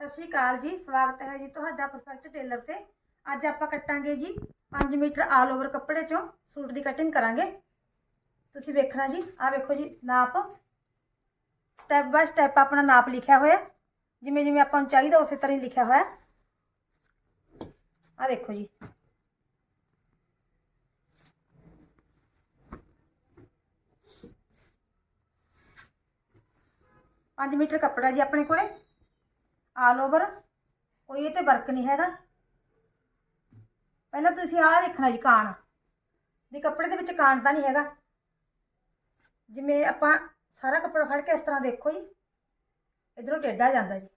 ਸਤਿ ਸ਼੍ਰੀ ਅਕਾਲ ਜੀ, ਸਵਾਗਤ ਹੈ ਜੀ ਤੁਹਾਡਾ ਪਰਫੈਕਟ ਟੇਲਰ ਤੇ। ਅੱਜ ਆਪਾਂ ਕੱਟਾਂਗੇ ਜੀ 5 ਮੀਟਰ ਆਲ ਓਵਰ ਕੱਪੜੇ ਚੋਂ, ਸੂਟ ਦੀ ਕਟਿੰਗ ਕਰਾਂਗੇ। ਤੁਸੀਂ ਵੇਖਣਾ ਜੀ, ਆਹ ਵੇਖੋ ਜੀ, ਨਾਪ। ਸਟੈਪ ਬਾਈ ਸਟੈਪ ਆਪਣਾ ਨਾਪ ਲਿਖਿਆ ਹੋਇਆ। ਜਿਵੇਂ ਜਿਵੇਂ ਆਪਾਂ ਨੂੰ ਚਾਹੀਦਾ ਉਸੇ ਤਰ੍ਹਾਂ ਹੀ ਲਿਖਿਆ ਹੋਇਆ। ਆਹ ਦੇਖੋ ਜੀ। ਪੰਜ ਮੀਟਰ ਕੱਪੜਾ ਜੀ ਆਪਣੇ ਕੋਲੇ। ਆਲ ਓਵਰ ਕੋਈ ਇਹ ਤੇ ਵਰਕ ਨਹੀਂ ਹੈਗਾ। ਪਹਿਲਾਂ ਤੁਸੀਂ ਆਹ ਦੇਖਣਾ ਜੀ ਕਾਣ। ਵੀ ਕੱਪੜੇ ਦੇ ਵਿੱਚ ਕਾਣ ਤਾਂ ਨਹੀਂ ਹੈਗਾ। ਜਿਵੇਂ ਆਪਾਂ ਸਾਰਾ ਕੱਪੜਾ ਫੜ ਕੇ ਇਸ ਤਰ੍ਹਾਂ ਦੇਖੋ ਜੀ। ਇਧਰੋਂ ਟੇਢਾ ਜਾਂਦਾ ਜੀ।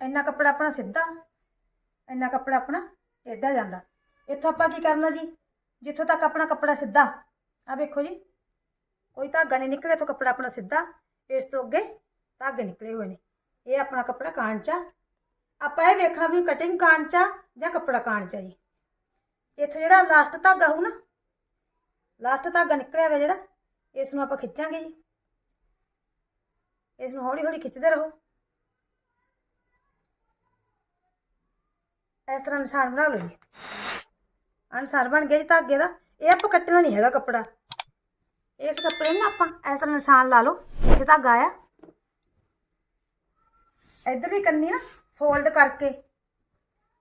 ਇੰਨਾ ਕੱਪੜਾ ਆਪਣਾ ਸਿੱਧਾ, ਇੰਨਾ ਕੱਪੜਾ ਆਪਣਾ ਟੇਢਾ ਜਾਂਦਾ। ਇੱਥੋਂ ਆਪਾਂ ਕੀ ਕਰਨਾ ਜੀ? ਜਿੱਥੋਂ ਤੱਕ ਆਪਣਾ ਕੱਪੜਾ ਸਿੱਧਾ। ਆ ਵੇਖੋ ਜੀ। ਕੋਈ ਧਾਗਾ ਨਹੀਂ ਨਿਕਲਿਆ ਤੋਂ ਕੱਪੜਾ ਆਪਣਾ ਸਿੱਧਾ। ਇਸ ਤੋਂ ਅੱਗੇ ਧਾਗੇ ਨਿਕਲੇ ਹੋਏ ਨੇ। ਇਹ ਆਪਣਾ ਕੱਪੜਾ ਕਾਂਚਾ ਆਪਾਂ ਇਹ ਵੇਖਣਾ ਵੀ ਕਟਿੰਗ ਕਾਂਚਾ ਜਾਂ ਕੱਪੜਾ ਕਾਂਚਾ ਜੀ। ਇੱਥੇ ਜਿਹੜਾ ਲਾਸਟ ਧਾਗਾ ਹੋਊ ਨਾ ਲਾਸਟ ਧਾਗਾ ਨਿਕਲਿਆ ਹੋਇਆ ਜਿਹੜਾ ਇਸ ਨੂੰ ਆਪਾਂ ਖਿੱਚਾਂਗੇ ਜੀ। ਇਸ ਨੂੰ ਹੌਲੀ ਹੌਲੀ ਖਿੱਚਦੇ ਰਹੋ। ਇਸ ਤਰ੍ਹਾਂ ਨਿਸ਼ਾਨ ਬਣਾ ਲਓ ਜੀ। ਆਹ ਬਣ ਗਿਆ ਜੀ ਧਾਗੇ ਦਾ। ਇਹ ਆਪਾਂ ਕੱਟਣਾ ਨਹੀਂ ਹੈਗਾ ਕੱਪੜਾ। ਇਸ ਕੱਪੜੇ ਨੂੰ ਨਾ ਆਪਾਂ ਇਸ ਤਰ੍ਹਾਂ ਨਿਸ਼ਾਨ ਲਾ ਲਓ। ਇੱਥੇ ਧਾਗਾ ਆਇਆ। ਇਧਰਲੀ ਕੰਨੀ ਨਾ ਫੋਲਡ ਕਰਕੇ।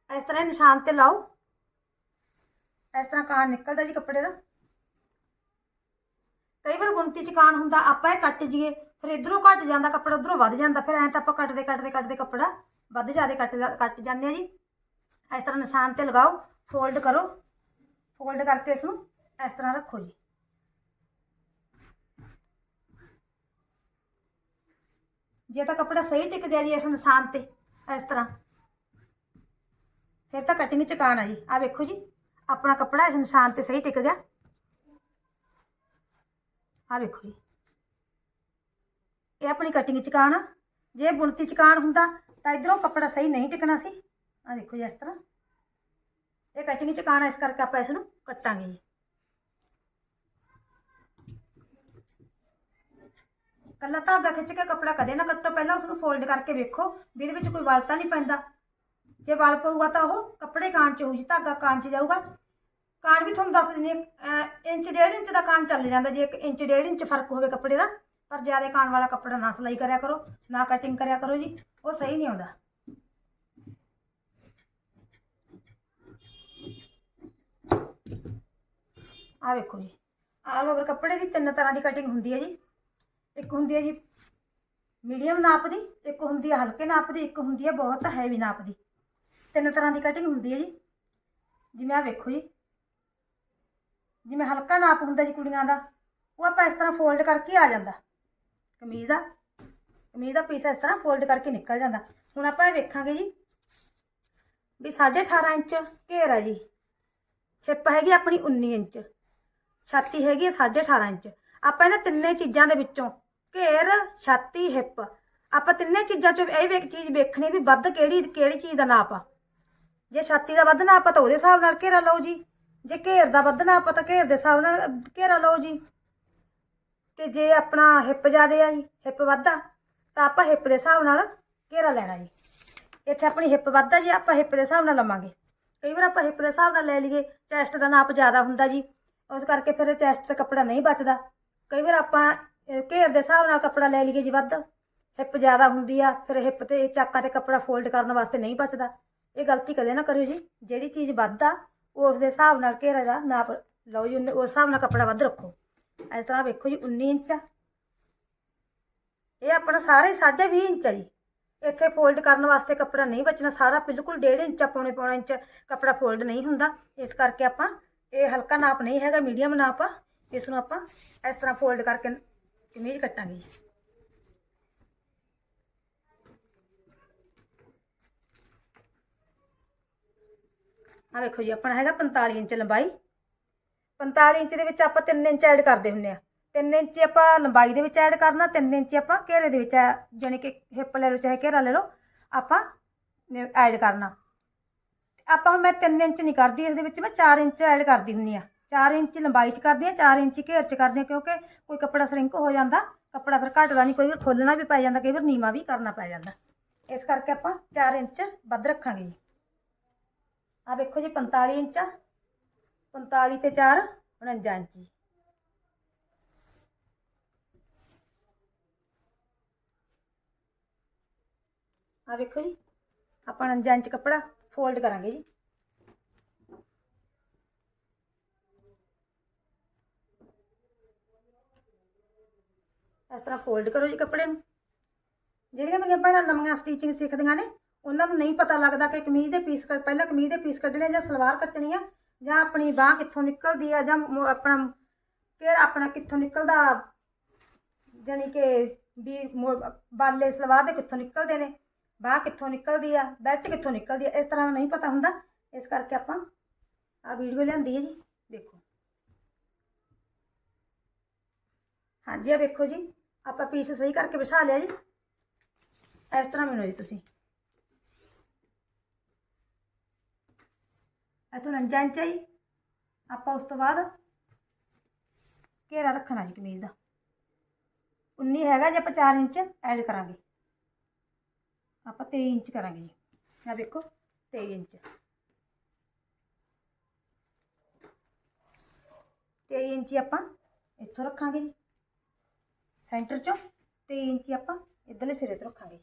ਇਸ ਤਰ੍ਹਾਂ ਨਿਸ਼ਾਨ ਤੇ ਲਾਓ। ਇਸ ਤਰ੍ਹਾਂ ਕਾਣ ਨਿਕਲਦਾ ਜੀ ਕੱਪੜੇ ਦਾ। ਕਈ ਵਾਰ ਬੁਣਤੀ ਚ ਕਾਣ ਹੁੰਦਾ, ਆਪਾਂ ਇਹ ਕੱਟ ਜੀਏ ਫਿਰ ਇਧਰੋਂ ਘਟ ਜਾਂਦਾ ਕੱਪੜਾ, ਉਧਰੋਂ ਵੱਧ ਜਾਂਦਾ, ਫਿਰ ਐਂ ਤਾਂ ਆਪਾਂ ਕੱਟਦੇ ਕੱਟਦੇ ਕੱਟਦੇ ਕੱਪੜਾ ਵੱਧ ਜ਼ਿਆਦਾ ਕੱਟ ਕੱਟ ਜਾਂਦੇ ਆ ਜੀ। ਇਸ ਤਰ੍ਹਾਂ ਨਿਸ਼ਾਨ ਤੇ ਲਗਾਓ ਫੋਲਡ ਕਰੋ। ਫੋਲਡ ਕਰਕੇ ਇਸ ਨੂੰ ਇਸ ਤਰ੍ਹਾਂ ਰੱਖੋ ਜੀ। ਜੇ ਤਾਂ ਕੱਪੜਾ ਸਹੀ ਟਿਕ ਗਿਆ ਜੀ ਇਸ ਨਿਸ਼ਾਨ ਤੇ, ਇਸ ਤਰ੍ਹਾਂ। ਫਿਰ ਤਾਂ ਕਟਿੰਗ ਚ ਕਾਣ ਆ ਜੀ ਆ ਵੇਖੋ ਜੀ, ਆਪਣਾ ਕੱਪੜਾ ਇਸ ਨਿਸ਼ਾਨ ਤੇ ਸਹੀ ਟਿਕ ਗਿਆ। ਆ ਵੇਖੋ ਜੀ। ਇਹ ਆਪਣੀ ਕਟਿੰਗ ਚ ਕਾਣ ਆ। ਜੇ ਬੁਣਤੀ ਚ ਕਾਣ ਹੁੰਦਾ, ਤਾਂ ਇਧਰੋਂ ਕੱਪੜਾ ਸਹੀ ਨਹੀਂ ਟਿਕਣਾ ਸੀ। ਆ ਦੇਖੋ ਜੀ ਇਸ ਤਰ੍ਹਾਂ। ਇਹ ਕਟਿੰਗ ਚ ਕਾਣ ਆ, ਇਸ ਕਰਕੇ ਆਪਾਂ ਇਸ ਨੂੰ ਕੱਟਾਂਗੇ ਜੀ। ਕੱਲਾ ਧਾਗਾ ਖਿੱਚ ਕੇ ਕੱਪੜਾ ਕਦੇ ਨਾ ਕੱਟੋ, ਪਹਿਲਾਂ ਉਸ ਨੂੰ ਫੋਲਡ ਕਰਕੇ ਵੇਖੋ ਵੀ ਇਹਦੇ ਵਿੱਚ ਕੋਈ ਵਲ ਤਾਂ ਨਹੀਂ ਪੈਂਦਾ। ਜੇ ਵਲ ਪਊਗਾ ਤਾਂ ਉਹ ਕੱਪੜੇ ਕਾਣ ਚ ਹੋਊ ਜੀ ਧਾਗਾ ਕਾਣ ਚ ਜਾਊਗਾ। ਕਾਣ ਵੀ ਤੁਹਾਨੂੰ ਦੱਸ ਦਿੰਦੀ ਇੰਚ ਡੇਢ ਇੰਚ ਦਾ ਕਾਣ ਚੱਲ ਜਾਂਦਾ, ਜੇ 1 ਇੰਚ ਡੇਢ ਇੰਚ ਫ਼ਰਕ ਹੋਵੇ ਕੱਪੜੇ ਦਾ, ਪਰ ਜ਼ਿਆਦਾ ਕਾਣ ਵਾਲਾ ਕੱਪੜਾ ਨਾ ਸਿਲਾਈ ਕਰਿਆ ਕਰੋ, ਨਾ ਕਟਿੰਗ ਕਰਿਆ ਕਰੋ ਜੀ, ਉਹ ਸਹੀ ਨਹੀਂ ਆਉਂਦਾ। ਆ ਵੇਖੋ ਜੀ ਆਲ ਓਵਰ ਕੱਪੜੇ ਦੀ ਤਿੰਨ ਤਰ੍ਹਾਂ ਦੀ ਕਟਿੰਗ ਹੁੰਦੀ ਹੈ ਜੀ। ਇੱਕ ਹੁੰਦੀ ਹੈ ਜੀ ਮੀਡੀਅਮ ਨਾਪ ਦੀ ਇੱਕ ਹੁੰਦੀ ਹੈ ਹਲਕੇ ਨਾਪ ਦੀ ਇੱਕ ਹੁੰਦੀ ਹੈ ਬਹੁਤ ਹੈਵੀ ਨਾਪ ਦੀ ਤਿੰਨ ਤਰ੍ਹਾਂ ਦੀ ਕਟਿੰਗ ਹੁੰਦੀ ਹੈ ਜੀ। ਜਿਵੇਂ ਆ ਵੇਖੋ ਜੀ। ਜਿਵੇਂ ਹਲਕਾ ਨਾਪ ਹੁੰਦਾ ਜੀ ਕੁੜੀਆਂ ਦਾ, ਉਹ ਆਪਾਂ ਇਸ ਤਰ੍ਹਾਂ ਫੋਲਡ ਕਰਕੇ ਆ ਜਾਂਦਾ। ਕਮੀਜ਼ ਦਾ ਕਮੀਜ਼ ਦਾ ਪੀਸ ਇਸ ਤਰ੍ਹਾਂ ਫੋਲਡ ਕਰਕੇ ਨਿਕਲ ਜਾਂਦਾ। ਹੁਣ ਆਪਾਂ ਇਹ ਵੇਖਾਂਗੇ ਜੀ ਵੀ 18.5 ਇੰਚ ਘੇਰ ਆ ਜੀ। ਹਿੱਪ ਹੈਗੀ ਆਪਣੀ 19 ਇੰਚ, ਛਾਤੀ ਹੈਗੀ ਹੈ 18.5 ਇੰਚ। ਆਪਾਂ ਇਹਨਾਂ ਤਿੰਨੇ ਚੀਜ਼ਾਂ ਦੇ ਵਿੱਚੋਂ ਘੇਰ, ਛਾਤੀ, ਹਿੱਪ। ਆਪਾਂ ਤਿੰਨੇ ਚੀਜ਼ਾਂ ਚੋਂ ਇਹ ਵੇਖ ਚੀਜ਼ ਵੇਖਣੀ ਵੀ ਵੱਧ ਕਿਹੜੀ ਕਿਹੜੀ ਚੀਜ਼ ਦਾ ਨਾਪ ਆ। ਜੇ ਛਾਤੀ ਦਾ ਵੱਧ ਨਾਪ ਆ ਤਾਂ ਉਹਦੇ ਹਿਸਾਬ ਨਾਲ ਘੇਰਾ ਲਓ ਜੀ। ਜੇ ਘੇਰ ਦਾ ਵੱਧ ਨਾਪ ਆ ਤਾਂ ਘੇਰ ਦੇ ਹਿਸਾਬ ਨਾਲ ਘੇਰਾ ਲਓ ਜੀ। ਤੇ ਜੇ ਆਪਣਾ ਹਿੱਪ ਜ਼ਿਆਦੇ ਆ ਜੀ, ਹਿੱਪ ਵੱਧਾ ਤਾਂ ਆਪਾਂ ਹਿੱਪ ਦੇ ਹਿਸਾਬ ਨਾਲ ਘੇਰਾ ਲੈਣਾ ਜੀ। ਇੱਥੇ ਆਪਣੀ ਹਿੱਪ ਵੱਧਾ ਜੀ, ਆਪਾਂ ਹਿੱਪ ਦੇ ਹਿਸਾਬ ਨਾਲ ਲਵਾਂਗੇ। ਕਈ ਵਾਰ ਆਪਾਂ ਹਿੱਪ ਦੇ ਹਿਸਾਬ ਨਾਲ ਲੈ ਲਈਏ, ਚੈਸਟ ਦਾ ਨਾਪ ਜ਼ਿਆਦਾ ਹੁੰਦਾ ਜੀ। ਉਸ ਕਰਕੇ ਫਿਰ ਚੈਸਟ ਤੇ ਕੱਪੜਾ ਨਹੀਂ ਬਚਦਾ। ਕਈ ਵਾਰ ਆਪਾਂ ਅਹ, ਘੇਰ ਦੇ ਹਿਸਾਬ ਨਾਲ ਕੱਪੜਾ ਲੈ ਲਈਏ ਜੀ ਵੱਧ। ਹਿੱਪ ਜ਼ਿਆਦਾ ਹੁੰਦੀ ਆ ਫਿਰ ਹਿੱਪ ਤੇ ਚਾਕਾਂ ਤੇ ਕੱਪੜਾ ਫੋਲਡ ਕਰਨ ਵਾਸਤੇ ਨਹੀਂ ਬਚਦਾ। ਇਹ ਗਲਤੀ ਕਦੇ ਨਾ ਕਰਿਓ ਜੀ। ਜਿਹੜੀ ਚੀਜ਼ ਵੱਧ ਆ ਉਸ ਦੇ ਹਿਸਾਬ ਨਾਲ ਘੇਰਾ ਦਾ ਨਾਪ ਲਓ ਜੀ ਉਸ ਹਿਸਾਬ ਨਾਲ ਕੱਪੜਾ ਵੱਧ ਰੱਖੋ। ਇਸ ਤਰ੍ਹਾਂ ਵੇਖੋ ਜੀ 19 ਇੰਚ ਆ। ਇਹ ਆਪਣਾ ਸਾਰੇ ਹੀ 20.5 ਇੰਚ ਆ ਜੀ। ਇੱਥੇ ਫੋਲਡ ਕਰਨ ਵਾਸਤੇ ਕੱਪੜਾ ਨਹੀਂ ਬਚਣਾ। ਸਾਰਾ ਬਿਲਕੁਲ 1.5 ਇੰਚ ਆ, ਪੌਣੇ ਪੌਣਾ ਇੰਚ ਕੱਪੜਾ ਫੋਲਡ ਨਹੀਂ ਹੁੰਦਾ। ਇਸ ਕਰਕੇ ਆਪਾਂ ਇਹ ਹਲਕਾ ਨਾਪ ਨਹੀਂ ਹੈਗਾ ਮੀਡੀਅਮ ਨਾਪ ਆ। ਇਸ ਨੂੰ ਆਪਾਂ ਇਸ ਤਰ੍ਹਾਂ ਫੋਲਡ ਕਰਕੇ ਕਮੀਜ਼ ਕੱਟਾਂਗੇ। ਆ ਵੇਖੋ ਜੀ, ਆਪਣਾ ਹੈਗਾ 45 ਇੰਚ ਲੰਬਾਈ। 45 ਇੰਚ ਦੇ ਵਿੱਚ ਆਪਾਂ 3 ਇੰਚ ਐਡ ਕਰਦੇ ਹੁੰਨੇ ਆ। 3 ਇੰਚ ਆਪਾਂ ਲੰਬਾਈ ਦੇ ਵਿੱਚ ਐਡ ਕਰਨਾ 3 ਇੰਚ ਆਪਾਂ ਘੇਰੇ ਦੇ ਵਿੱਚ ਜਾਨੀ ਕਿ ਹਿੱਪ ਲੈ ਲਓ, ਚਾਹੇ ਘੇਰਾ ਲੈ ਲਓ, ਆਪਾਂ ਐਡ ਕਰਨਾ। ਆਪਾਂ ਹੁਣ ਮੈਂ 3 ਇੰਚ ਨਹੀਂ ਕਰਦੀ, ਇਸ ਦੇ ਵਿੱਚ ਮੈਂ 4 ਇੰਚ ਐਡ ਕਰਦੀ ਹੁੰਨੀ ਆ। 4 ਇੰਚ ਲੰਬਾਈ ਚ ਕਰਦੀ ਆ 4 ਇੰਚ ਘੇਰ ਚ ਕਰਦੀ ਆ ਕਿਉਂਕਿ ਕੋਈ ਕੱਪੜਾ ਸ਼ਰਿੰਕ ਹੋ ਜਾਂਦਾ ਕੱਪੜਾ ਫਿਰ ਘਟਦਾ ਨਹੀਂ ਕੋਈ ਵਾਰ ਖੋਲਣਾ ਵੀ ਪੈ ਜਾਂਦਾ ਕਈ ਵਾਰ ਨੀਵਾ ਵੀ ਕਰਨਾ ਪੈ ਜਾਂਦਾ ਇਸ ਕਰਕੇ ਆਪਾਂ 4 ਇੰਚ ਵੱਧ ਰੱਖਾਂਗੇ ਜੀ ਆ ਵੇਖੋ ਜੀ 45 ਇੰਚ ਆ 45 ਤੇ 4 49 ਇੰਚ ਜੀ ਆ ਵੇਖੋ ਜੀ ਆਪਾਂ 49 ਇੰਚ ਕੱਪੜਾ ਫੋਲਡ ਕਰਾਂਗੇ ਜੀ ਇਸ ਤਰ੍ਹਾਂ ਫੋਲਡ ਕਰੋ ਜੀ ਕੱਪੜੇ ਨੂੰ। ਜਿਹੜੀਆਂ ਮੇਰੀਆਂ ਭੈਣਾਂ ਨਵੀਆਂ ਸਟੀਚਿੰਗ ਸਿੱਖਦੀਆਂ ਨੇ, ਉਹਨਾਂ ਨੂੰ ਨਹੀਂ ਪਤਾ ਲੱਗਦਾ ਕਿ ਕਮੀਜ਼ ਦੇ ਪੀਸ ਕੱਢ ਪਹਿਲਾਂ ਕਮੀਜ਼ ਦੇ ਪੀਸ ਕੱਢਣੇ ਜਾਂ ਸਲਵਾਰ ਕੱਟਣੀ ਆ, ਜਾਂ ਆਪਣੀ ਬਾਹ ਕਿੱਥੋਂ ਨਿਕਲਦੀ ਆ, ਜਾਂ ਮੁ- ਆਪਣਾ ਕਿ ਆਪਣਾ ਕਿੱਥੋਂ ਨਿਕਲਦਾ, ਜਾਣੀ ਕਿ ਵੀ ਮੋ- ਬਾਲੇ ਸਲਵਾਰ ਦੇ ਕਿੱਥੋਂ ਨਿਕਲਦੇ ਨੇ, ਬਾਹ ਕਿੱਥੋਂ ਨਿਕਲਦੀ ਆ ਬੈਲਟ ਕਿੱਥੋਂ ਨਿਕਲਦੀ ਆ, ਇਸ ਤਰ੍ਹਾਂ ਦਾ ਨਹੀਂ ਪਤਾ ਹੁੰਦਾ। ਇਸ ਕਰਕੇ ਆਪਾਂ ਆ ਵੀਡੀਓ ਲਿਆਂਦੀ ਹੈ ਜੀ ਦੇਖੋ ਹਾਂਜੀ ਆ ਵੇਖੋ ਜੀ। ਆਪਾਂ ਪੀਸ ਸਹੀ ਕਰਕੇ ਵਿਛਾ ਲਿਆ ਜੀ। ਇਸ ਤਰ੍ਹਾਂ ਮਿਲੋ ਜੀ ਤੁਸੀਂ। ਇਥੋਂ 49 ਇੰਚ ਹੈ ਜੀ। ਆਪਾਂ ਉਸ ਤੋਂ ਬਾਅਦ ਘੇਰਾ ਰੱਖਣਾ ਜੀ ਕਮੀਜ਼ ਦਾ। 19 ਹੈਗਾ ਜੇ ਆਪਾਂ 4 ਇੰਚ ਐਡ ਕਰਾਂਗੇ। ਆਪਾਂ 23 ਇੰਚ ਕਰਾਂਗੇ ਜੀ। ਆ ਵੇਖੋ 23 ਇੰਚ। 23 ਇੰਚ ਹੀ ਆਪਾਂ ਇੱਥੋਂ ਰੱਖਾਂਗੇ ਜੀ। ਸੈਂਟਰ ਚੋਂ 23 ਇੰਚੀ ਆਪਾਂ ਇਧਰਲੇ ਸਿਰੇ ਤੋਂ ਰੱਖਾਂਗੇ।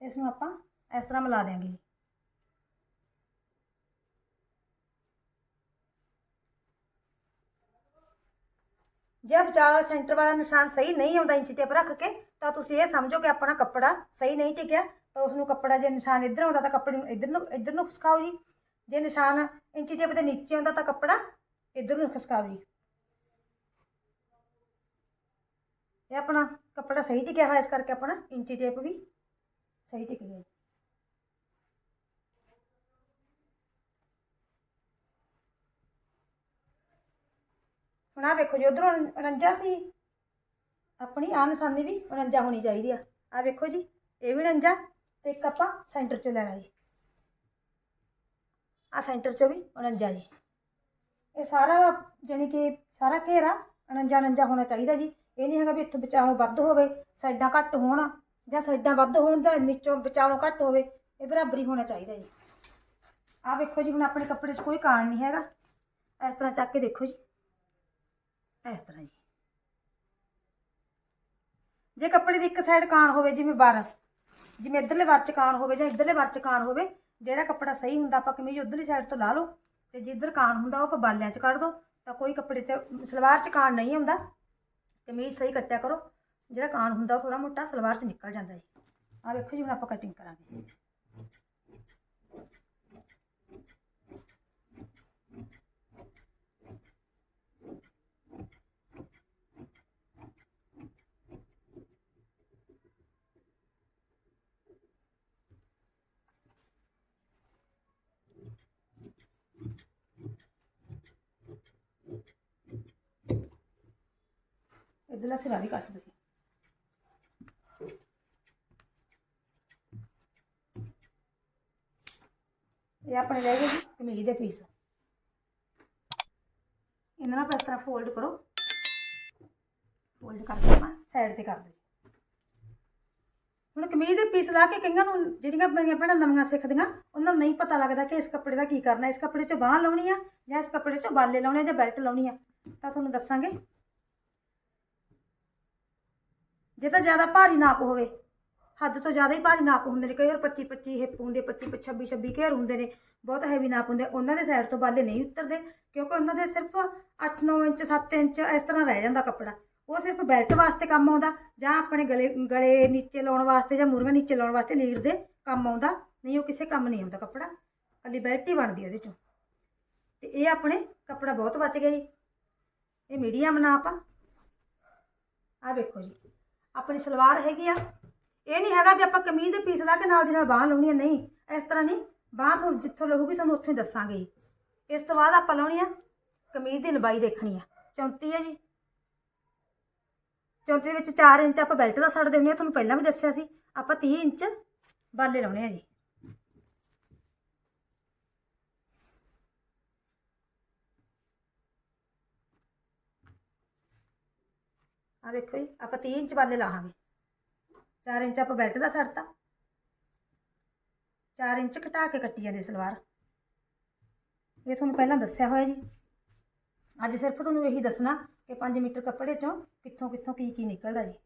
ਇਸ ਨੂੰ ਆਪਾਂ ਇਸ ਤਰ੍ਹਾਂ ਮਿਲਾ ਦਿਆਂਗੇ। ਜੀ ਜੇ ਵਿਚਾਲਾ ਸੈਂਟਰ ਵਾਲਾ ਨਿਸ਼ਾਨ ਸਹੀ ਨਹੀਂ ਆਉਂਦਾ ਇੰਚ ਟੇਪ ਰੱਖ ਕੇ, ਤਾਂ ਤੁਸੀਂ ਇਹ ਸਮਝੋ ਕਿ ਆਪਣਾ ਕੱਪੜਾ ਸਹੀ ਨਹੀਂ ਟਿਕਿਆ, ਤਾਂ ਉਸ ਨੂੰ ਕੱਪੜਾ ਜੇ ਨਿਸ਼ਾਨ ਇੱਧਰ ਆਉਂਦਾ ਤਾਂ ਕੱਪੜੇ ਨੂੰ ਇੱਧਰ ਨੂੰ ਇੱਧਰ ਨੂੰ ਖਿਸਕਾਓ ਜੀ। ਜੇ ਨਿਸ਼ਾਨ ਇੰਚ ਟੇਪ ਦੇ ਨੀਚੇ ਆਉਂਦਾ ਤਾਂ ਕੱਪੜਾ ਇੱਧਰ ਨੂੰ ਖਿਸਕਾਓ ਜੀ ਇਹ ਆਪਣਾ ਕੱਪੜਾ ਸਹੀ ਟਿਕਿਆ ਹੋਇਆ ਇਸ ਕਰਕੇ ਆਪਣਾ ਇੰਚੀ ਟੇਪ ਵੀ ਸਹੀ ਟਿਕ ਗਿਆ ਹੁਣ ਆ ਵੇਖੋ ਜੀ, ਉਧਰੋਂ 49 ਸੀ। ਆਪਣੀ ਆ ਨਿਸ਼ਾਨੀ ਵੀ 49 ਹੋਣੀ ਚਾਹੀਦੀ ਆ। ਆ ਵੇਖੋ ਜੀ, ਇਹ ਵੀ 49 ਤੇ ਇੱਕ ਆਪਾਂ ਸੈਂਟਰ ਚੋਂ ਲੈਣਾ ਜੀ। ਆ ਸੈਂਟਰ ਚੋਂ ਵੀ 49 ਜੀ। ਇਹ ਸਾਰਾ ਜਾਣੀ ਕਿ ਸਾਰਾ ਘੇਰਾ 49 49 ਹੋਣਾ ਚਾਹੀਦਾ ਜੀ। ਇਹ ਨਹੀਂ ਹੈਗਾ ਵੀ ਇੱਥੋਂ ਵਿਚਾਲੋਂ ਵੱਧ ਹੋਵੇ, ਸਾਈਡਾਂ ਘੱਟ ਹੋਣ, ਜਾਂ ਸਾਈਡਾਂ ਵੱਧ ਹੋਣ ਜਾਂ ਨੀਚੋਂ ਵਿਚਾਲੋਂ ਘੱਟ ਹੋਵੇ, ਇਹ ਬਰਾਬਰੀ ਹੋਣਾ ਚਾਹੀਦਾ ਜੀ। ਆਹ ਵੇਖੋ ਜੀ, ਹੁਣ ਆਪਣੇ ਕੱਪੜੇ 'ਚ ਕੋਈ ਕਾਣ ਨਹੀਂ ਹੈਗਾ। ਇਸ ਤਰ੍ਹਾਂ ਚੱਕ ਕੇ ਦੇਖੋ ਜੀ। ਇਸ ਤਰ੍ਹਾਂ ਜੀ। ਜੇ ਕੱਪੜੇ ਦੀ ਇੱਕ ਸਾਈਡ ਕਾਣ ਹੋਵੇ, ਜਿਵੇਂ ਬਾਰ ਜਿਵੇਂ ਇੱਧਰਲੇ ਵਾਰ 'ਚ ਕਾਣ ਹੋਵੇ ਜਾਂ ਇੱਧਰਲੇ ਵਾਰ 'ਚ ਕਾਣ ਹੋਵੇ, ਜਿਹੜਾ ਕੱਪੜਾ ਸਹੀ ਹੁੰਦਾ, ਆਪਾਂ ਕਮੀਜ਼ ਉੱਧਰਲੀ ਸਾਈਡ ਤੋਂ ਲਾ ਲਓ। ਤੇ ਜਿੱਧਰ ਕਾਣ ਹੁੰਦਾ ਉਹ ਆਪਾਂ ਬਾਲਿਆਂ 'ਚ ਕੱਢ ਦੋ, ਤਾਂ ਕੋਈ ਕੱਪੜੇ 'ਚ, ਸਲਵਾਰ 'ਚ ਕਾਣ ਨਹੀਂ ਆਉਂਦਾ। ਕਮੀਜ਼ ਸਹੀ ਕੱਟਿਆ ਕਰੋ, ਜਿਹੜਾ ਕਾਣ ਹੁੰਦਾ ਉਹ ਥੋੜਾ ਮੋਟਾ ਸਲਵਾਰ 'ਚ ਨਿਕਲ ਜਾਂਦਾ ਜੀ। ਆਹ ਵੇਖੋ ਜੀ, ਹੁਣ ਆਪਾਂ ਕਟਿੰਗ ਕਰਾਂਗੇ। ਇਧਰਲਾ ਸਿਰਾ ਵੀ ਕੱਟ ਦਿਓ ਇਹ ਆਪਣੇ ਰਹਿ ਗਏ ਜੀ, ਕਮੀਜ਼ ਦੇ ਪੀਸ। ਇਹਨਾਂ ਨੂੰ ਇਸ ਤਰ੍ਹਾਂ ਫੋਲਡ ਕਰੋ। ਫੋਲਡ ਕਰਕੇ ਆਪਾਂ ਸਾਈਡ ਤੇ ਕਰ ਦਿਓ। ਹੁਣ ਕਮੀਜ਼ ਦੇ ਪੀਸ ਲਾ ਕੇ ਕਈਆਂ ਨੂੰ ਜਿਹੜੀਆਂ ਮੇਰੀਆਂ ਭੈਣਾਂ ਨਵੀਆਂ ਸਿੱਖਦੀਆਂ, ਉਹਨਾਂ ਨੂੰ ਨਹੀਂ ਪਤਾ ਲੱਗਦਾ ਕਿ ਇਸ ਕੱਪੜੇ ਦਾ ਕੀ ਕਰਨਾ ਇਸ ਕੱਪੜੇ 'ਚੋਂ ਬਾਹਾਂ ਲਾਉਣੀ ਆ ਜਾਂ ਇਸ ਕੱਪੜੇ 'ਚੋਂ ਬਾਲੇ ਲਾਉਣੇ ਆ ਜਾਂ ਬੈਲਟ ਲਾਉਣੀ ਆ। ਤਾਂ ਤੁਹਾਨੂੰ ਦੱਸਾਂਗੇ। ਜੇ ਤਾਂ ਜ਼ਿਆਦਾ ਭਾਰੀ ਨਾਪ ਹੋਵੇ, ਹੱਦ ਤੋਂ ਜ਼ਿਆਦਾ ਹੀ ਭਾਰੀ ਨਾਪ ਹੁੰਦੇ ਨੇ, ਕਈ ਵਾਰ 25 25 ਹਿੱਪ ਹੁੰਦੇ 25 26 26 ਘੇਰ ਹੁੰਦੇ ਨੇ, ਬਹੁਤ ਹੈਵੀ ਨਾਪ ਹੁੰਦੇ, ਉਹਨਾਂ ਦੇ ਸਾਈਡ ਤੋਂ ਬਾਲੇ ਨਹੀਂ ਉਤਰਦੇ, ਕਿਉਂਕਿ ਉਹਨਾਂ ਦੇ ਸਿਰਫ 8-9 ਇੰਚ 7 ਇੰਚ ਇਸ ਤਰ੍ਹਾਂ ਰਹਿ ਜਾਂਦਾ ਕੱਪੜਾ, ਉਹ ਸਿਰਫ ਬੈਲਟ ਵਾਸਤੇ ਕੰਮ ਆਉਂਦਾ, ਜਾਂ ਆਪਣੇ ਗਲੇ ਗਲੇ ਨੀਚੇ ਲਾਉਣ ਵਾਸਤੇ ਜਾਂ ਮੁਰਗਾ ਨੀਚੇ ਲਾਉਣ ਵਾਸਤੇ ਲੀਰ ਦੇ ਕੰਮ ਆਉਂਦਾ, ਨਹੀਂ ਉਹ ਕਿਸੇ ਕੰਮ ਨਹੀਂ ਆਉਂਦਾ ਕੱਪੜਾ, ਕੱਲੀ ਬੈਲਟ ਹੀ ਬਣਦੀ ਉਹਦੇ ਚੋਂ। ਤੇ ਇਹ ਆਪਣੇ ਕੱਪੜਾ ਬਹੁਤ ਬਚ ਗਿਆ ਜੀ, ਇਹ ਮੀਡੀਅਮ ਨਾਪ ਆ। ਆ ਵੇਖੋ ਜੀ। ਆਪਣੀ ਸਲਵਾਰ ਹੈਗੀ ਆ। ਇਹ ਨਹੀਂ ਹੈਗਾ ਵੀ ਆਪਾਂ ਕਮੀਜ਼ ਦੇ ਪੀਸ ਲਾ ਕੇ ਨਾਲ ਦੀ ਨਾਲ ਬਾਹ ਲਾਉਣੀ ਆ। ਨਹੀਂ, ਇਸ ਤਰ੍ਹਾਂ ਨਹੀਂ। ਬਾਹ ਤੁਹਾਨੂੰ ਜਿੱਥੋਂ ਲਹੂਗੀ ਤੁਹਾਨੂੰ ਉੱਥੋਂ ਹੀ ਦੱਸਾਂਗੇ ਜੀ। ਇਸ ਤੋਂ ਬਾਅਦ ਆਪਾਂ ਲਾਉਣੀ ਆ ਕਮੀਜ਼ ਦੀ ਲੰਬਾਈ ਦੇਖਣੀ ਆ। 34 ਹੈ ਜੀ। 34 ਦੇ ਵਿੱਚ 4 ਇੰਚ ਆਪਾਂ ਬੈਲਟ ਦਾ ਛੱਡ ਦਿੰਦੇ ਆ। ਤੁਹਾਨੂੰ ਪਹਿਲਾਂ ਵੀ ਦੱਸਿਆ ਸੀ। ਆਪਾਂ 30 ਇੰਚ ਬਾਲੇ ਲਾਉਣੇ ਆ ਜੀ। ਆ ਵੇਖੋ ਜੀ, ਆਪਾਂ 30 ਇੰਚ ਬਾਲੇ ਲਾਹਾਂਗੇ। 4 ਇੰਚ ਆਪਾਂ ਬੈਲਟ ਦਾ ਛੱਡਤਾ 4 ਇੰਚ ਘਟਾ ਕੇ ਕੱਟੀ ਜਾਂਦੀ ਸਲਵਾਰ। ਇਹ ਤੁਹਾਨੂੰ ਪਹਿਲਾਂ ਦੱਸਿਆ ਹੋਇਆ ਜੀ। ਅੱਜ ਸਿਰਫ ਤੁਹਾਨੂੰ ਇਹੀ ਦੱਸਣਾ ਕਿ 5 ਮੀਟਰ ਕੱਪੜੇ ਚੋਂ ਕਿੱਥੋਂ ਕਿੱਥੋਂ ਕੀ ਕੀ ਨਿਕਲਦਾ ਜੀ।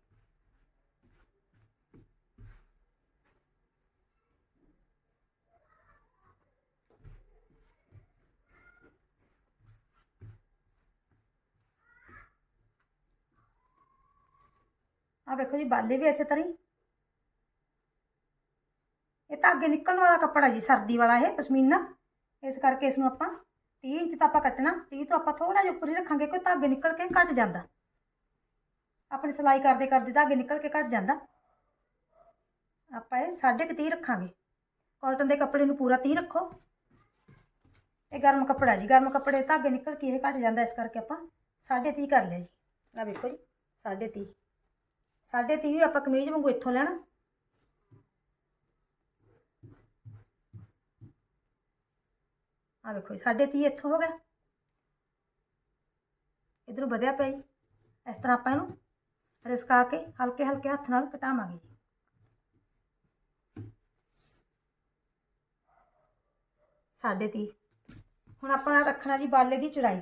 ਆ ਵੇਖੋ ਜੀ, ਬਾਲੇ ਵੀ ਇਸੇ ਤਰ੍ਹਾਂ ਹੀ। ਇਹ ਧਾਗੇ ਨਿਕਲਣ ਵਾਲਾ ਕੱਪੜਾ ਜੀ, ਸਰਦੀ ਵਾਲਾ ਇਹ, ਪਸ਼ਮੀਨਾ। ਇਸ ਕਰਕੇ ਇਸ ਨੂੰ ਆਪਾਂ 30 ਇੰਚ ਤਾਂ ਆਪਾਂ ਕੱਟਣਾ 30 ਤੋਂ ਆਪਾਂ ਥੋੜਾ ਜਿਹਾ ਉੱਪਰ ਹੀ ਰੱਖਾਂਗੇ, ਕੋਈ ਧਾਗੇ ਨਿਕਲ ਕੇ ਘਟ ਜਾਂਦਾ। ਆਪਣੀ ਸਿਲਾਈ ਕਰਦੇ ਕਰਦੇ ਧਾਗੇ ਨਿਕਲ ਕੇ ਘਟ ਜਾਂਦਾ। ਆਪਾਂ ਇਹ ਸਾਢੇ ਕੁ 30 ਰੱਖਾਂਗੇ। ਕਾਟਨ ਦੇ ਕੱਪੜੇ ਨੂੰ ਪੂਰਾ 30 ਰੱਖੋ। ਇਹ ਗਰਮ ਕੱਪੜਾ ਜੀ, ਗਰਮ ਕੱਪੜੇ ਧਾਗੇ ਨਿਕਲ ਕੇ ਇਹ ਘਟ ਜਾਂਦਾ, ਇਸ ਕਰਕੇ ਆਪਾਂ ਸਾਢੇ 30 ਕਰ ਲਿਆ ਜੀ। ਆ ਵੇਖੋ ਜੀ, ਸਾਢੇ 30 ਸਾਢੇ 30 ਆਪਾਂ ਕਮੀਜ਼ ਵਾਂਗੂ ਇੱਥੋਂ ਲੈਣਾ। ਆ ਵੇਖੋ ਜੀ, ਸਾਢੇ 30 ਇੱਥੋਂ ਹੋ ਗਿਆ। ਇਧਰੋਂ ਵਧਿਆ ਪਿਆ ਜੀ। ਇਸ ਤਰ੍ਹਾਂ ਆਪਾਂ ਇਹਨੂੰ ਰਿਸਕਾ ਕੇ ਹਲਕੇ ਹਲਕੇ ਹੱਥ ਨਾਲ ਘਟਾਵਾਂਗੇ ਸਾਢੇ 30 ਹੁਣ ਆਪਾਂ ਰੱਖਣਾ ਜੀ ਬਾਲੇ ਦੀ ਚੜਾਈ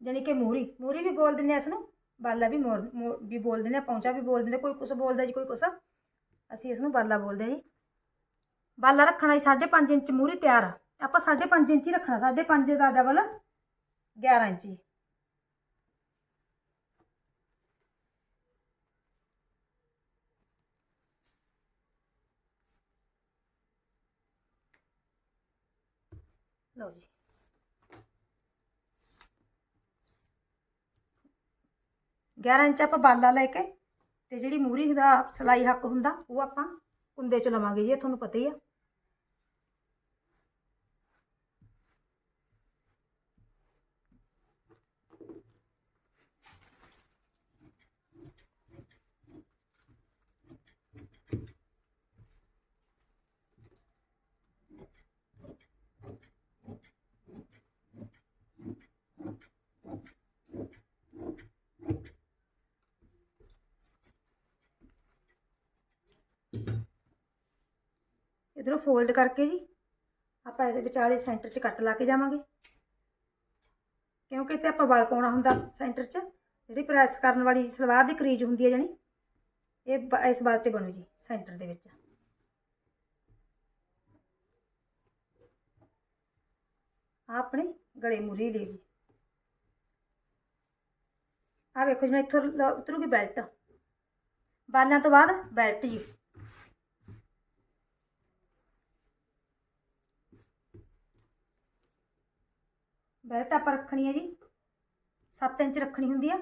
ਜਾਣੀ ਕਿ ਮੂਰੀ। ਮੂਰੀ ਵੀ ਬੋਲ ਦਿੰਦੇ ਆ ਇਸ ਨੂੰ। ਬਾਲਾ ਵੀ ਮੋਰ ਮੋ- ਵੀ ਬੋਲ ਦਿੰਦੇ ਆ ਪੌਂਚਾ ਵੀ ਬੋਲ ਦਿੰਦੇ ਕੋਈ ਕੁਛ ਬੋਲਦਾ ਜੀ, ਕੋਈ ਕੁਛ। ਅਸੀਂ ਇਸ ਨੂੰ ਬਾਲਾ ਬੋਲਦੇ ਆ ਜੀ। ਬਾਲਾ ਰੱਖਣਾ ਜੀ 5.5 ਇੰਚ ਮੂਰੀ ਤਿਆਰ ਆ। ਆਪਾਂ 5.5 ਇੰਚ ਹੀ ਰੱਖਣਾ 5.5 ਦਾ ਡਬਲ 11 ਇੰਚ ਲਓ ਜੀ। ਗਿਆਰਾਂ ਇੰਚ ਆਪਾਂ ਬਾਲਾ ਲੈ ਕੇ ਤੇ ਜਿਹੜੀ ਮੂਰੀ ਦਾ ਸਲਾਈ ਹੱਕ ਹੁੰਦਾ, ਉਹ ਆਪਾਂ ਕੁੰਦੇ ਚ ਲਵਾਂਗੇ ਜੀ, ਇਹ ਤੁਹਾਨੂੰ ਪਤਾ ਹੀ ਆ। ਇਧਰੋਂ ਫੋਲਡ ਕਰਕੇ ਜੀ, ਆਪਾਂ ਇਹਦੇ ਵਿਚਾਲੇ ਸੈਂਟਰ 'ਚ ਕੱਟ ਲਾ ਕੇ ਜਾਵਾਂਗੇ। ਕਿਉਂਕਿ ਇੱਥੇ ਆਪਾਂ ਵਲ ਪਾਉਣਾ ਹੁੰਦਾ ਸੈਂਟਰ 'ਚ, ਜਿਹੜੀ ਪ੍ਰੈਸ ਕਰਨ ਵਾਲੀ ਸਲਵਾਰ ਦੀ ਕਰੀਜ ਹੁੰਦੀ ਹੈ ਜਣੀ, ਇਹ ਬ- ਇਸ ਵਲ ਤੇ ਬਣੂ ਜੀ ਸੈਂਟਰ ਦੇ ਵਿੱਚ। ਆਪਣੇ ਗਲੇ ਮੁਰੀ ਲੈ ਜੀ। ਆ ਵੇਖੋ ਜਿਵੇਂ ਇੱਥੋਂ ਲ- ਉਤਰੂਗੀ ਬੈਲਟ ਬਾਲਾਂ ਤੋਂ ਬਾਅਦ ਬੈਲਟ ਜੀ। ਬੈਲਟ ਆਪਾਂ ਰੱਖਣੀ ਹੈ ਜੀ। 7 ਇੰਚ ਰੱਖਣੀ ਹੁੰਦੀ ਆ।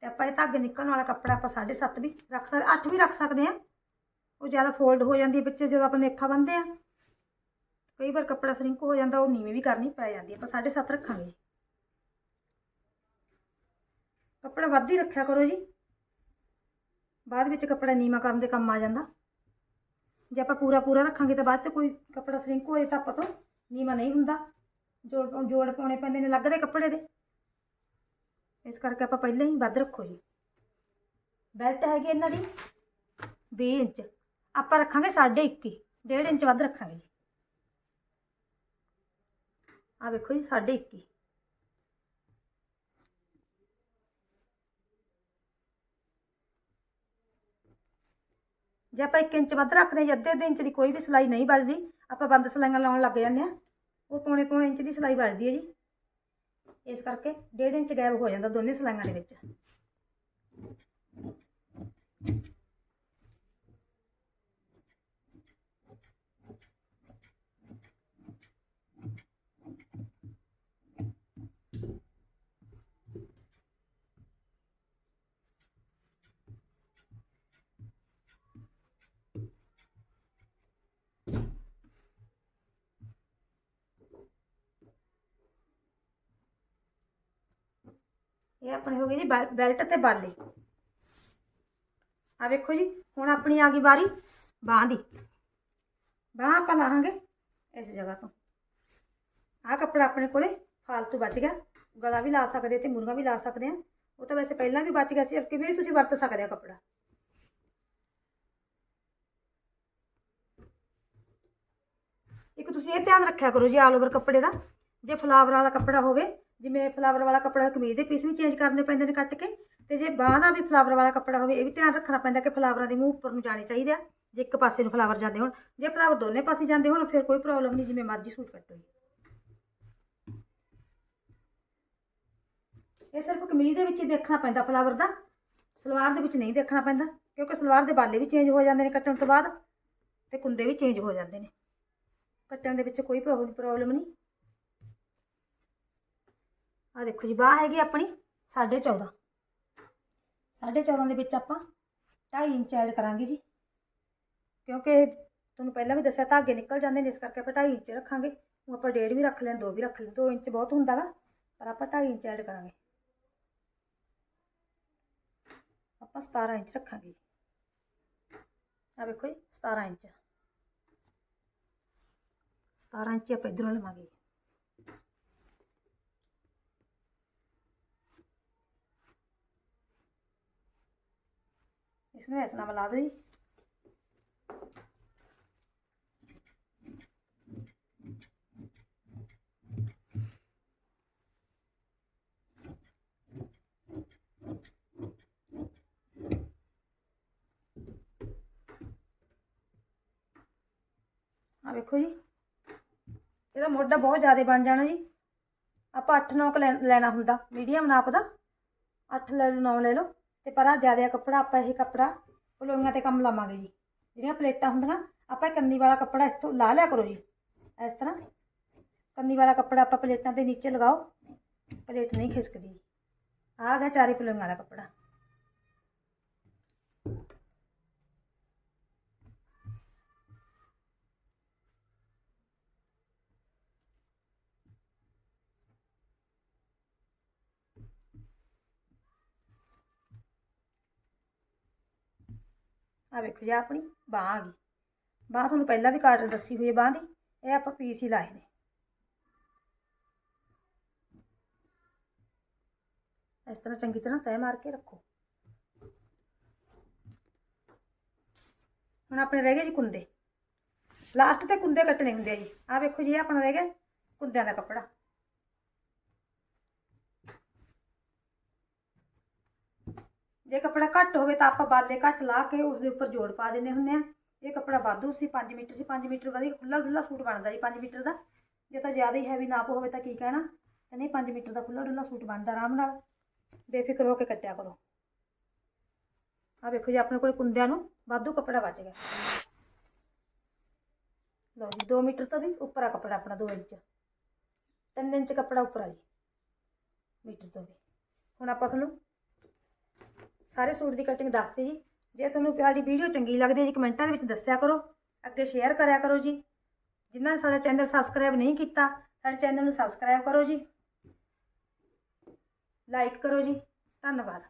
ਤੇ ਆਪਾਂ ਇਹ ਧਾਗੇ ਨਿਕਲਣ ਵਾਲਾ ਕੱਪੜਾ ਆਪਾਂ 7.5 ਵੀ ਰੱਖ ਸਕਦੇ 8 ਵੀ ਰੱਖ ਸਕਦੇ ਆ ਉਹ ਜ਼ਿਆਦਾ ਫੋਲਡ ਹੋ ਜਾਂਦੀ ਹੈ ਵਿੱਚ ਜਦੋਂ ਆਪਾਂ ਨੇਫਾ ਬੰਨਦੇ ਆ ਕਈ ਵਾਰ ਕੱਪੜਾ ਸਰਿੰਕ ਹੋ ਜਾਂਦਾ, ਉਹ ਨੀਵੇਂ ਵੀ ਕਰਨੀ ਪੈ ਜਾਂਦੀ ਹੈ। ਆਪਾਂ 7.5 ਰੱਖਾਂਗੇ ਜੀ। ਕੱਪੜਾ ਵੱਧ ਹੀ ਰੱਖਿਆ ਕਰੋ ਜੀ। ਬਾਅਦ ਵਿੱਚ ਕੱਪੜਾ ਨੀਵਾਂ ਕਰਨ ਦੇ ਕੰਮ ਆ ਜਾਂਦਾ। ਜੇ ਆਪਾਂ ਪੂਰਾ ਪੂਰਾ ਰੱਖਾਂਗੇ ਤਾਂ ਬਾਅਦ ਚ ਕੋਈ ਕੱਪੜਾ ਸਰਿੰਕ ਹੋ ਹੋਏ ਤਾਂ ਆਪਾਂ ਤੋਂ ਨੀਵਾਂ ਨਹੀਂ ਹੁੰਦਾ। ਜੋੜ ਜੋੜ ਪਾਉਣੇ ਪੈਂਦੇ ਨੇ ਲੱਗਦੇ ਕੱਪੜੇ ਦੇ। ਇਸ ਕਰਕੇ ਆਪਾਂ ਪਹਿਲਾਂ ਹੀ ਵੱਧ ਰੱਖੋ ਜੀ। ਬੈਲਟ ਹੈਗੀ ਇਹਨਾਂ ਦੀ 20 ਇੰਚ। ਆਪਾਂ ਰੱਖਾਂਗੇ 21.5 1.5 ਇੰਚ ਵੱਧ ਰੱਖਾਂਗੇ ਜੀ। ਆ ਵੇਖੋ ਜੀ 21.5 ਜੇ ਆਪਾਂ 1 ਇੰਚ ਵੱਧ ਰੱਖਦੇ ਹਾਂ ਜਾਂ ਅੱਧੇ ਅੱਧੇ ਇੰਚ ਦੀ ਕੋਈ ਵੀ ਸਿਲਾਈ ਨਹੀਂ ਬਚਦੀ ਆਪਾਂ ਬੰਦ ਸਿਲਾਈਆਂ ਲਾਉਣ ਲੱਗ ਜਾਂਦੇ ਆ ਉਹ ਪੌਣੇ ਪੌਣੇ ਇੰਚ ਦੀ ਸਿਲਾਈ ਵੱਜਦੀ ਹੈ ਜੀ। ਇਸ ਕਰਕੇ 1.5 ਇੰਚ ਗੈਪ ਹੋ ਜਾਂਦਾ ਦੋਨੇ ਸਿਲਾਈਆਂ ਦੇ ਵਿੱਚ। ਇਹ ਆਪਣੇ ਹੋ ਗਏ ਜੀ ਬੈਲਟ ਤੇ ਬਾਲੇ। ਆ ਵੇਖੋ ਜੀ, ਹੁਣ ਆਪਣੀ ਆ ਗਈ ਵਾਰੀ, ਬਾਹ ਦੀ। ਬਾਹ ਆਪਾਂ ਲਾਹਾਂਗੇ ਇਸ ਜਗ੍ਹਾ ਤੋਂ। ਆਹ ਕੱਪੜਾ ਆਪਣੇ ਕੋਲੇ ਫਾਲਤੂ ਬਚ ਗਿਆ। ਗਲਾ ਵੀ ਲਾ ਸਕਦੇ ਤੇ ਮੁਰਗਾ ਵੀ ਲਾ ਸਕਦੇ ਆ। ਉਹ ਤਾਂ ਵੈਸੇ ਪਹਿਲਾਂ ਵੀ ਬਚ ਗਿਆ ਸੀ ਕਿ ਵੀ ਤੁਸੀਂ ਵਰਤ ਸਕਦੇ ਹੋ ਕੱਪੜਾ। ਇੱਕ ਤੁਸੀਂ ਇਹ ਧਿਆਨ ਰੱਖਿਆ ਕਰੋ ਜੀ ਆਲ ਓਵਰ ਕੱਪੜੇ ਦਾ। ਜੇ ਫਲਾਵਰ ਵਾਲਾ ਕੱਪੜਾ ਹੋਵੇ ਜਿਵੇਂ ਫਲਾਵਰ ਵਾਲਾ ਕੱਪੜਾ ਕਮੀਜ਼ ਦੇ ਪੀਸ ਵੀ ਚੇਂਜ ਕਰਨੇ ਪੈਂਦੇ ਨੇ ਕੱਟ ਕੇ, ਤੇ ਜੇ ਬਾਂਹ ਦਾ ਵੀ ਫਲਾਵਰ ਵਾਲਾ ਕੱਪੜਾ ਹੋਵੇ, ਇਹ ਵੀ ਧਿਆਨ ਰੱਖਣਾ ਪੈਂਦਾ ਕਿ ਫਲਾਵਰਾਂ ਦੇ ਮੂੰਹ ਉੱਪਰ ਨੂੰ ਜਾਣੇ ਚਾਹੀਦੇ ਆ, ਜੇ ਇੱਕ ਪਾਸੇ ਨੂੰ ਫਲਾਵਰ ਜਾਂਦੇ ਹੋਣ। ਜੇ ਫਲਾਵਰ ਦੋਨੇ ਪਾਸੇ ਜਾਂਦੇ ਹੋਣ, ਫਿਰ ਕੋਈ ਪ੍ਰੋਬਲਮ ਨਹੀਂ, ਜਿਵੇਂ ਮਰਜ਼ੀ ਸੂਟ ਕੱਟੋ ਇਹ ਸਿਰਫ ਕਮੀਜ਼ ਦੇ ਵਿੱਚ ਹੀ ਦੇਖਣਾ ਪੈਂਦਾ ਫਲਾਵਰ ਦਾ, ਸਲਵਾਰ ਦੇ ਵਿੱਚ ਨਹੀਂ ਦੇਖਣਾ ਪੈਂਦਾ, ਕਿਉਂਕਿ ਸਲਵਾਰ ਦੇ ਬਾਲੇ ਵੀ ਚੇਂਜ ਹੋ ਜਾਂਦੇ ਨੇ ਕੱਟਣ ਤੋਂ ਬਾਅਦ, ਤੇ ਕੁੰਦੇ ਵੀ ਚੇਂਜ ਹੋ ਜਾਂਦੇ ਨੇ। ਕੱਟਣ ਦੇ ਵਿੱਚ ਕੋਈ ਪ੍ਰੋਬਲਮ ਨਹੀਂ। ਆ ਦੇਖੋ ਜੀ, ਬਾਹ ਹੈਗੀ ਆਪਣੀ 14.5 14.5 ਦੇ ਵਿੱਚ ਆਪਾਂ 2.5 ਇੰਚ ਐਡ ਕਰਾਂਗੇ ਜੀ। ਕਿਉਂਕਿ ਤੁਹਾਨੂੰ ਪਹਿਲਾਂ ਵੀ ਦੱਸਿਆ, ਧਾਗੇ ਨਿਕਲ ਜਾਂਦੇ ਨੇ, ਇਸ ਕਰਕੇ ਆਪਾਂ 2.5 ਇੰਚ ਰੱਖਾਂਗੇ। ਉਹ ਆਪਾਂ ਡੇਢ ਵੀ ਰੱਖ ਲੈਣ, ਦੋ ਵੀ ਰੱਖ ਲੈਣ 2 ਇੰਚ ਬਹੁਤ ਹੁੰਦਾ ਵਾ, ਪਰ ਆਪਾਂ 2.5 ਇੰਚ ਐਡ ਕਰਾਂਗੇ। ਆਪਾਂ 17 ਇੰਚ ਰੱਖਾਂਗੇ ਆ ਵੇਖੋ ਜੀ 17 ਇੰਚ। 17 ਇੰਚ ਆਪਾਂ ਇਧਰੋਂ ਲਵਾਂਗੇ। ਇਸ ਨੂੰ ਇਸ ਨਾਲ ਜੀ। ਆ ਵੇਖੋ ਜੀ। ਇਹਦਾ ਮੋਢਾ ਬਹੁਤ ਜ਼ਿਆਦਾ ਬਣ ਜਾਣਾ ਜੀ। ਆਪਾਂ 8-9 ਲੈਣਾ ਹੁੰਦਾ। ਮੀਡੀਅਮ ਨਾਪ ਦਾ। 8 ਲੈ ਲਓ 9 ਲੈ ਲਓ। ਤੇ ਪਰ ਆ ਜ਼ਿਆਦਾ ਕੱਪੜਾ, ਆਪਾਂ ਇਹ ਕੱਪੜਾ ਪਲੋਈਆਂ ਤੇ ਕੰਮ ਲਾਵਾਂਗੇ ਜੀ। ਜਿਹੜੀਆਂ ਪਲੇਟਾਂ ਹੁੰਦੀਆਂ, ਆਪਾਂ ਕੰਨੀ ਵਾਲਾ ਕੱਪੜਾ ਇਸ ਤੋਂ ਲਾ ਲਿਆ ਕਰੋ ਜੀ। ਇਸ ਤਰ੍ਹਾਂ ਕੰਨੀ ਵਾਲਾ ਕੱਪੜਾ ਆਪਾਂ ਪਲੇਟਾਂ ਦੇ ਨੀਚੇ ਲਗਾਓ, ਪਲੇਟ ਨਹੀਂ ਖਿਸਕਦੀ। ਆ ਗਿਆ ਚਾਰੇ ਪਲੋਈਆਂ ਦਾ ਕੱਪੜਾ। ਆ ਵੇਖੋ ਜੀ, ਆਹ ਆਪਣੀ ਬਾਹ ਆ ਗਈ। ਬਾਹ ਤੁਹਾਨੂੰ ਪਹਿਲਾਂ ਵੀ ਕਾਟ ਦੱਸੀ ਹੋਈ ਹੈ, ਬਾਹ ਦੀ। ਇਹ ਆਪਾਂ ਪੀਸ ਹੀ ਲਾਏ ਨੇ। ਇਸ ਤਰ੍ਹਾਂ ਚੰਗੀ ਤਰ੍ਹਾਂ ਤੈਅ ਮਾਰ ਕੇ ਰੱਖੋ। ਹੁਣ ਆਪਣੇ ਰਹਿ ਗਏ ਜੀ ਕੁੰਦੇ। ਲਾਸਟ ਤੇ ਕੁੰਦੇ ਕੱਟਣੇ ਹੁੰਦੇ ਆ ਜੀ। ਆਹ ਵੇਖੋ ਜੀ, ਇਹ ਆਪਣਾ ਰਹਿ ਗਿਆ ਕੁੰਦਿਆਂ ਦਾ ਕੱਪੜਾ। ਜੇ ਕੱਪੜਾ ਘੱਟ ਹੋਵੇ ਤਾਂ ਆਪਾਂ ਬਾਲੇ ਘੱਟ ਲਾ ਕੇ ਉਸ ਦੇ ਉੱਪਰ ਜੋੜ ਪਾ ਦਿੰਨੇ ਹੁੰਨੇ ਆ। ਇਹ ਕੱਪੜਾ ਵਾਧੂ ਸੀ 5 ਮੀਟਰ ਸੀ 5 ਮੀਟਰ ਵਧੀਆ ਖੁੱਲਾ ਡੁੱਲਾ ਸੂਟ ਬਣਦਾ ਜੀ 5 ਮੀਟਰ ਦਾ। ਜੇ ਤਾਂ ਜ਼ਿਆਦਾ ਹੀ ਹੈਵੀ ਨਾਪ ਹੋਵੇ ਤਾਂ ਕੀ ਕਹਿਣਾ? ਤੇ ਨਹੀਂ 5 ਮੀਟਰ ਦਾ ਖੁੱਲਾ ਡੁੱਲਾ ਸੂਟ ਬਣਦਾ ਆਰਾਮ ਨਾਲ। ਬੇਫਿਕਰ ਹੋ ਕੇ ਕੱਟਿਆ ਕਰੋ। ਆ ਵੇਖੋ ਜੀ, ਆਪਣੇ ਕੋਲ ਕੁੰਦਿਆਂ ਨੂੰ ਵਾਧੂ ਕੱਪੜਾ ਬਚ ਗਿਆ। ਲਓ ਜੀ 2 ਮੀਟਰ ਤੋਂ ਵੀ ਉੱਪਰ ਆ ਕੱਪੜਾ ਆਪਣਾ 2 ਇੰਚ। 3 ਇੰਚ ਕੱਪੜਾ ਉੱਪਰ ਆ ਜੀ, ਮੀਟਰ ਤੋਂ ਵੀ। ਹੁਣ ਆਪਾਂ ਤੁਹਾਨੂੰ ਸਾਰੇ ਸੂਟ ਦੀ ਕਟਿੰਗ ਦੱਸਤੀ ਜੀ। ਜੇ ਤੁਹਾਨੂੰ ਪਿਆਰੀ ਵੀਡੀਓ ਚੰਗੀ ਲੱਗਦੀ ਹੈ ਜੀ, ਕਮੈਂਟਾਂ ਦੇ ਵਿੱਚ ਦੱਸਿਆ ਕਰੋ। ਅੱਗੇ ਸ਼ੇਅਰ ਕਰਿਆ ਕਰੋ ਜੀ। ਜਿਨ੍ਹਾਂ ਨੇ ਸਾਡਾ ਚੈਨਲ ਸਬਸਕ੍ਰਾਈਬ ਨਹੀਂ ਕੀਤਾ, ਸਾਡੇ ਚੈਨਲ ਨੂੰ ਸਬਸਕ੍ਰਾਈਬ ਕਰੋ ਜੀ। ਲਾਈਕ ਕਰੋ ਜੀ। ਧੰਨਵਾਦ।